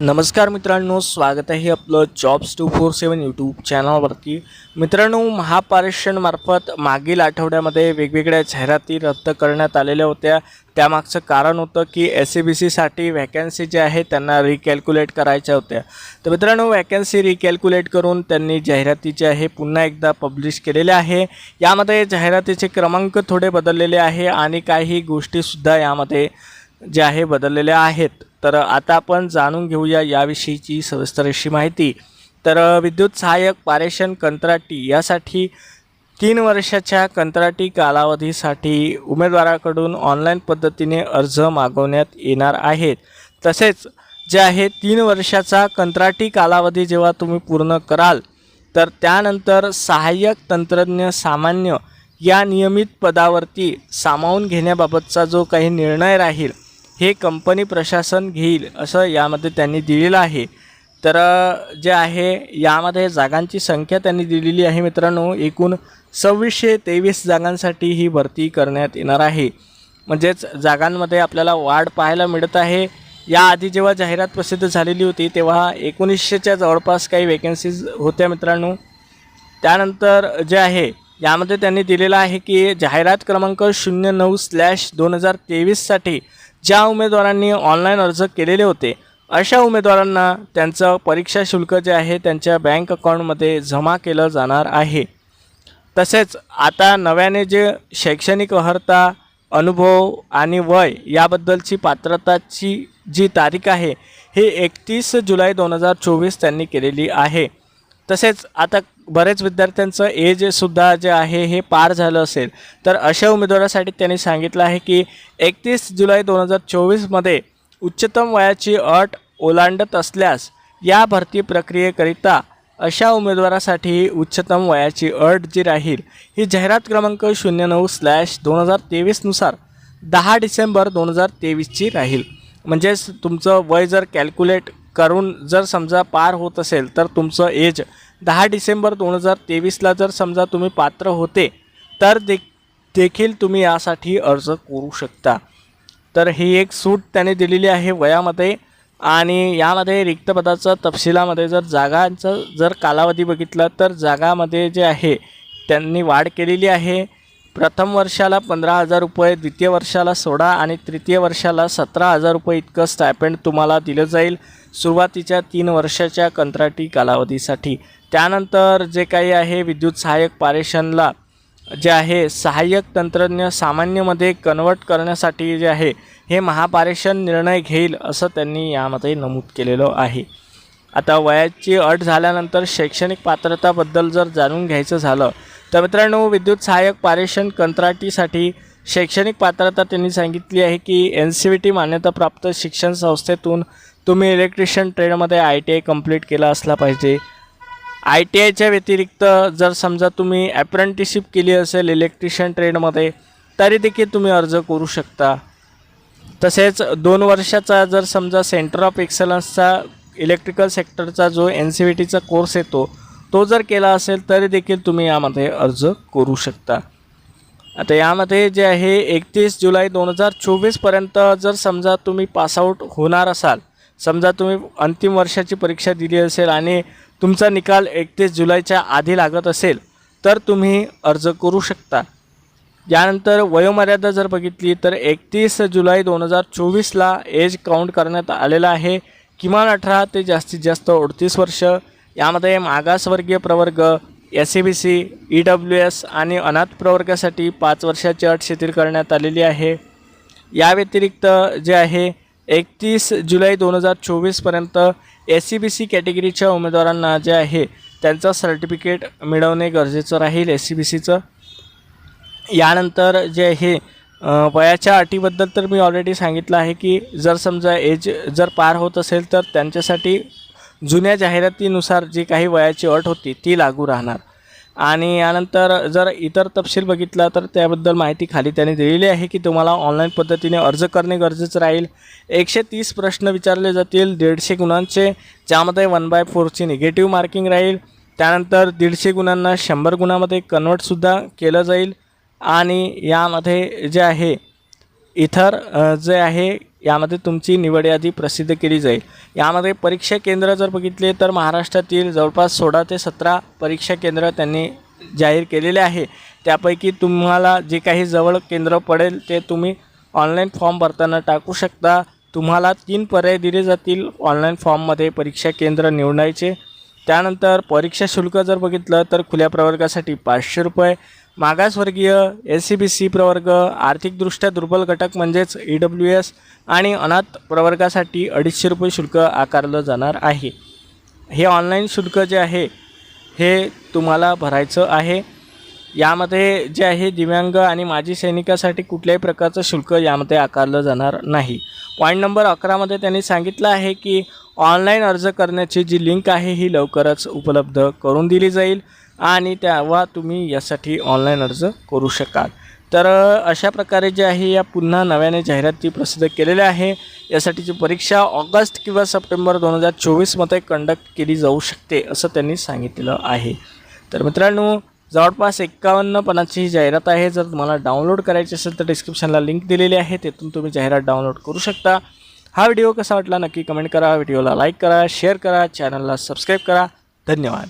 नमस्कार मित्रांनो स्वागत आहे आपलं jobs two four seven YouTube चॅनलवरती मित्रांनो महापारेषणमार्फत मागील आठवड्यामध्ये वेगवेगळ्या जाहिराती रद्द करण्यात आलेल्या होत्या. त्यामागचं कारण होतं की एस सी बी सीसाठी व्हॅकन्सी जे आहे त्यांना रिकॅल्क्युलेट करायच्या होत्या. तर मित्रांनो व्हॅकन्सी रिकॅल्क्युलेट करून त्यांनी जाहिराती जे आहे पुन्हा एकदा पब्लिश केलेल्या आहे. यामध्ये जाहिरातीचे क्रमांक थोडे बदललेले आहे आणि काही गोष्टीसुद्धा यामध्ये ज्या आहे बदललेल्या आहेत. तर आता आपण जाणून घेऊया याविषयीची सविस्तर अशी माहिती. तर विद्युत सहाय्यक पारेषण कंत्राटी यासाठी तीन वर्षाच्या कंत्राटी कालावधीसाठी उमेदवाराकडून ऑनलाईन पद्धतीने अर्ज मागवण्यात येणार आहेत. तसेच जे आहे तीन वर्षाचा कंत्राटी कालावधी जेव्हा तुम्ही पूर्ण कराल तर त्यानंतर सहाय्यक तंत्रज्ञ सामान्य या नियमित पदावरती सामावून घेण्याबाबतचा जो काही निर्णय राहील हे कंपनी प्रशासन घेईल असं यामध्ये त्यांनी दिलेलं आहे. तर जे आहे यामध्ये जागांची संख्या त्यांनी दिलेली आहे मित्रांनो. एकूण सव्वीसशे तेवीस जागांसाठी ही भरती करण्यात येणार आहे. म्हणजेच जागांमध्ये आपल्याला वाढ पाहायला मिळत आहे. याआधी जेव्हा जाहिरात प्रसिद्ध झालेली होती तेव्हा एकोणीसशेच्या जवळपास काही वेकन्सीज होत्या मित्रांनो. त्यानंतर जे आहे यामध्ये त्यांनी दिलेलं आहे की जाहिरात क्रमांक शून्य नऊ स्लॅश दोन हजार तेवीससाठी ज्या उमेदवारांनी ऑनलाईन अर्ज केलेले होते अशा उमेदवारांना त्यांचं परीक्षा शुल्क जे आहे त्यांच्या बँक अकाउंटमध्ये जमा केलं जाणार आहे. तसेच आता नव्याने जे शैक्षणिक अर्हता अनुभव आणि वय याबद्दलची पात्रताची जी तारीख आहे ही एकतीस जुलै दोन हजार चोवीस त्यांनी केलेली आहे. तसेच आता बरेच विद्यार्थ्यांचं एजसुद्धा जे आहे हे पार झालं असेल. तर अशा उमेदवारासाठी त्यांनी सांगितलं आहे की एकतीस जुलै दोन हजार चोवीसमध्ये उच्चतम वयाची अट ओलांडत असल्यास या भरती प्रक्रियेकरिता अशा उमेदवारासाठी उच्चतम वयाची अट जी राहील ही जाहिरात क्रमांक शून्य नऊ स्लॅश दोन हजार तेवीसनुसार दहा डिसेंबर दोन हजार तेवीसची राहील. म्हणजेच तुमचं वय जर कॅल्क्युलेट करून जर समजा पार होत असेल तर तुमचं एज दहा डिसेंबर दोन हजार तेवीसला जर समजा तुम्ही पात्र होते तर दे देखील तुम्ही यासाठी अर्ज करू शकता. तर ही एक सूट त्याने दिलेली आहे वयामध्ये आणि यामध्ये रिक्त पदाचं तपशिलामध्ये जर जागांचं जर कालावधी बघितला तर जागामध्ये जे आहे त्यांनी वाढ केलेली आहे. प्रथम वर्षाला पंधरा हजार रुपये द्वितीय वर्षाला सोळा आणि तृतीय वर्षाला सतरा हजार रुपये इतकं स्टायपेंड तुम्हाला दिलं जाईल. सुरुवातीच्या तीन वर्षाच्या कंत्राटी कालावधीसाठी. त्यानंतर जे काही आहे विद्युत सहाय्यक पारेषणला जे आहे सहाय्यक तंत्रज्ञ सामान्यमध्ये कन्वर्ट करण्यासाठी जे आहे हे महापारेषण निर्णय घेईल असं त्यांनी यामध्ये नमूद केलेलं आहे. आता वयाची अट झाल्यानंतर शैक्षणिक पात्रताबद्दल जर जाणून घ्यायचं झालं तर मित्रांनो विद्युत सहाय्यक पारेषण कंत्राटीसाठी शैक्षणिक पात्रता त्यांनी सांगितली आहे की एन सी व्ही टी मान्यताप्राप्त शिक्षण संस्थेतून तुम्ही इलेक्ट्रिशियन ट्रेडमध्ये आय टी आय कंप्लीट केला असला पाहिजे. आय टी आयच्या व्यतिरिक्त जर समजा तुम्ही ॲप्रेंटिशिप केली असेल इलेक्ट्रिशियन ट्रेडमध्ये तरी देखील तुम्ही अर्ज करू शकता. तसेच दोन वर्षाचा जर समजा सेंटर ऑफ एक्सलन्सचा इलेक्ट्रिकल सेक्टरचा जो एन सी व्ही टीचा कोर्स येतो तो जर केला असेल तरी देखील तुम्ही यामध्ये अर्ज करू शकता. आता यामध्ये जे आहे एकतीस जुलै दोन हजार चोवीसपर्यंत जर समजा तुम्ही पासआउट होणार असाल समजा तुम्ही अंतिम वर्षाची परीक्षा दिली असेल आणि तुमचा निकाल एकतीस जुलैच्या आधी लागत असेल तर तुम्ही अर्ज करू शकता. यानंतर वयोमर्यादा जर बघितली तर एकतीस जुलै दोन हजार चोवीसला एज काउंट करण्यात आलेला आहे. किमान अठरा ते जास्तीत जास्त अडतीस वर्ष. यामध्ये मागासवर्गीय प्रवर्ग S C B C E W S आणि अनाथ प्रवर्गासाठी पाच वर्षाची अट शिथिल करण्यात आलेली आहे. या व्यतिरिक्त जे आहे एकतीस जुलै दोन हजार चोवीसपर्यंत एस सी बी सी कॅटेगरीच्या उमेदवारांना जे आहे त्यांचं सर्टिफिकेट मिळवणे गरजेचं राहील एस सी बी सीचं. यानंतर जे आहे वयाच्या अटीबद्दल तर मी ऑलरेडी सांगितलं आहे की जर समजा एज जर पार होत असेल तर त्यांच्यासाठी जुन्या जाहिरातीनुसार जी काही वयाची अट होती ती लागू राहणार. आणि यानंतर जर इतर तपशील बघितला तर त्याबद्दल माहिती खाली त्यांनी दिलेली आहे की तुम्हाला ऑनलाईन पद्धतीने अर्ज करणे गरजेचं राहील. एकशे तीस प्रश्न विचारले जातील दीडशे गुणांचे. ज्यामध्ये वन बाय फोरची निगेटिव्ह मार्किंग राहील. त्यानंतर दीडशे गुणांना शंभर गुणामध्ये कन्वर्टसुद्धा केलं जाईल. आणि यामध्ये जे आहे इतर जे आहे यामध्ये तुमची निवड यादी प्रसिद्ध केली जाईल. यामध्ये परीक्षा केंद्र जर बघितले तर महाराष्ट्रातील जवळपास सोळा ते सतरा परीक्षा केंद्र त्यांनी जाहीर केलेले आहे. त्यापैकी तुम्हाला जे काही जवळ केंद्र पडेल ते तुम्ही ऑनलाईन फॉर्म भरताना टाकू शकता. तुम्हाला तीन पर्याय दिले जातील ऑनलाईन फॉर्ममध्ये परीक्षा केंद्र निवडायचे. त्यानंतर परीक्षा शुल्क जर बघितलं तर खुल्या प्रवर्गासाठी पाचशे रुपये मागासवर्गीय एस सी बी सी प्रवर्ग आर्थिकदृष्ट्या दुर्बल घटक म्हणजेच ई डब्ल्यू एस आणि अनाथ प्रवर्गासाठी अडीचशे रुपये शुल्क आकारलं जाणार आहे. हे ऑनलाईन शुल्क जे आहे हे तुम्हाला भरायचं आहे. यामध्ये जे आहे दिव्यांग आणि माजी सैनिकासाठी कुठल्याही प्रकारचं शुल्क यामध्ये आकारलं जाणार नाही. पॉईंट नंबर अकरामध्ये त्यांनी सांगितलं आहे की ऑनलाईन अर्ज करण्याची जी लिंक आहे ही लवकरच उपलब्ध करून दिली जाईल आणि तेव्हा तुम्ही यासाठी ऑनलाईन अर्ज करू शकाल. तर अशा प्रकारे जे आहे या पुन्हा नव्याने जाहिराती प्रसिद्ध केलेल्या आहे. यासाठीची परीक्षा ऑगस्ट किंवा सप्टेंबर दोन हजार चोवीसमध्ये कंडक्ट केली जाऊ शकते असं त्यांनी सांगितलं आहे. तर मित्रांनो जवळपास एक्कावन्न पन्नासची ही जाहिरात आहे. जर तुम्हाला डाउनलोड करायची असेल तर डिस्क्रिप्शनला लिंक दिलेली आहे. तिथून तुम्ही जाहिरात डाउनलोड करू शकता. हा व्हिडिओ कसा वाटला नक्की कमेंट करा. व्हिडिओला लाईक करा शेअर करा चॅनलला सबस्क्राईब करा. धन्यवाद.